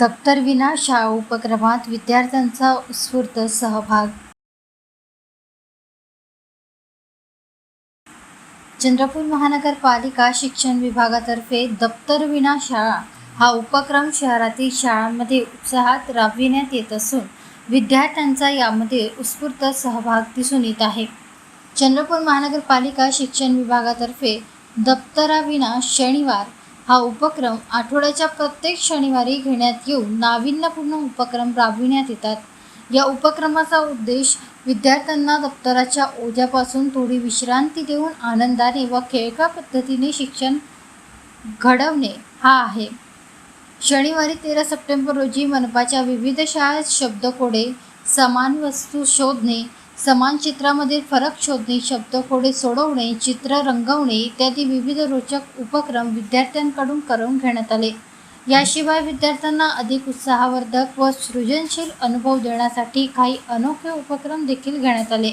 दप्तर विना शाळा उपक्रमात विद्यार्थ्यांचा उत्स्फूर्त सहभाग. चंद्रपूर महानगरपालिका शिक्षण विभागातर्फे दप्तर विना शाळा हा उपक्रम शहरातील शाळांमध्ये उत्साहात राबविण्यात येत असून विद्यार्थ्यांचा यामध्ये उत्स्फूर्त सहभाग दिसून येत आहे. चंद्रपूर महानगरपालिका शिक्षण विभागातर्फे दप्तराविना शनिवार हा उपक्रम आठवड्याच्या प्रत्येक शनिवारी घेण्यात येऊन नाविन्यपूर्ण उपक्रम राबविण्यात येतात. या उपक्रमाचा उद्देश विद्यार्थ्यांना दप्तराच्या ओझ्यापासून थोडी विश्रांती देऊन आनंदाने व खेळका पद्धतीने शिक्षण घडवणे हा आहे. शनिवारी तेरा सप्टेंबर रोजी मनपाच्या विविध शाळेत शब्दकोडे समान वस्तू शोधणे समान चित्रामधील फरक शोधणे शब्दकोडे सोडवणे चित्र रंगवणे इत्यादी विविध रोचक उपक्रम विद्यार्थ्यांकडून करून घेण्यात आले. याशिवाय विद्यार्थ्यांना अधिक उत्साहवर्धक व सृजनशील अनुभव देण्यासाठी काही अनोखे उपक्रम देखील घेण्यात आले.